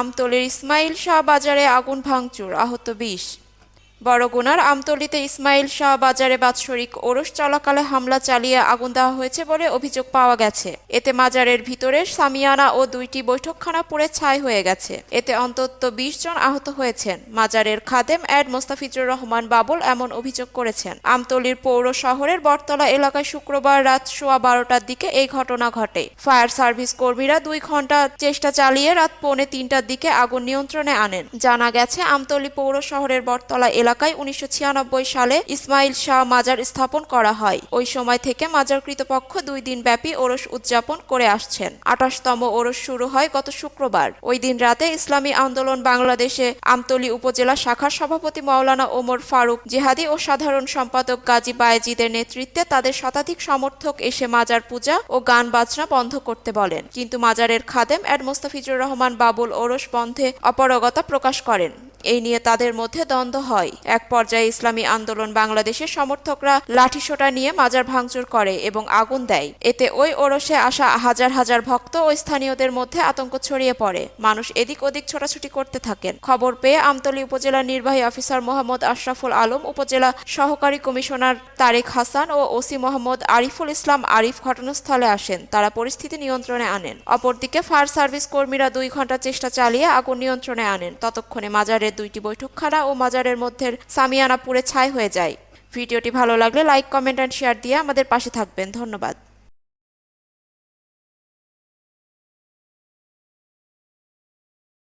আমতলির ইসমাইল শাহ বাজারে আগুন ভাঙচুর আহত বিশ। বড়গুনার আমতলিতে ইসমাইল শাহ বাজারে বাৎসরিক ওরস চলাকালে হামলা চালিয়ে আগুন দেওয়া হয়েছে বলে অভিযোগ পাওয়া গেছে। এতে মাজারের ভিতরে সামিয়ানা ও দুইটি বৈঠকখানা পুড়ে ছাই হয়ে গেছে। এতে অন্তত বিশ জন আহত হয়েছেন। মাজারের খাদেম অ্যাড মোস্তাফিজুর রহমান বাবুল এমন অভিযোগ করেছেন। আমতলির পৌর শহরের বটতলা এলাকায় শুক্রবার রাত সোয়া বারোটার দিকে এই ঘটনা ঘটে। ফায়ার সার্ভিস কর্মীরা দুই ঘণ্টা চেষ্টা চালিয়ে রাত পৌনে তিনটার দিকে আগুন নিয়ন্ত্রণে আনেন। জানা গেছে, আমতলি পৌর শহরের বটতলা এলাকায় উনিশশো সালে ইসমাইল শাহ মাজার স্থাপন করা হয়। ওই সময় থেকে মাজার কৃতপক্ষ দুই দিন ব্যাপী ওরস উদযাপন করে আসছেন। আঠাশতম ওরস শুরু হয় গত শুক্রবার। ওই দিন রাতে ইসলামী আন্দোলন বাংলাদেশে আমতলী উপজেলা শাখার সভাপতি মাওলানা ওমর ফারুক, জিহাদি ও সাধারণ সম্পাদক গাজী বায়েজিদের নেতৃত্বে তাদের শতাধিক সমর্থক এসে মাজার পূজা ও গান বাজনা বন্ধ করতে বলেন। কিন্তু মাজারের খাদেম অ্যাড মোস্তাফিজুর রহমান বাবুল ওরস বন্ধে অপারগতা প্রকাশ করেন। এই নিয়ে তাদের মধ্যে দ্বন্দ্ব হয়। এক পর্যায়ে ইসলামী আন্দোলন বাংলাদেশের সমর্থকরা লাঠিসোঁটা নিয়ে মাজার ভাঙচুর করে এবং আগুন দেয়। এতে ওই ওরসে আসা হাজার হাজার ভক্ত ও স্থানীয়দের মধ্যে আতঙ্ক ছড়িয়ে পড়ে। মানুষ এদিক ওদিক ছোটাছুটি করতে থাকেন। খবর পেয়ে আমতলী উপজেলা নির্বাহী অফিসার মোহাম্মদ আশরাফুল আলম, উপজেলা সহকারী কমিশনার তারেক হাসান ও ওসি মোহাম্মদ আরিফুল ইসলাম আরিফ ঘটনাস্থলে আসেন। তারা পরিস্থিতি নিয়ন্ত্রণে আনেন। অপরদিকে ফায়ার সার্ভিস কর্মীরা দুই ঘণ্টা চেষ্টা চালিয়ে আগুন নিয়ন্ত্রণে আনেন। ততক্ষণে মাজারের দুইটি বৈঠকখানা ও মাজারের মধ্যে সামিয়ানা পুড়ে ছাই হয়ে যায়। ভিডিওটি ভালো লাগলে লাইক, কমেন্ট অ্যান্ড শেয়ার দিয়ে আমাদের পাশে থাকবেন। ধন্যবাদ।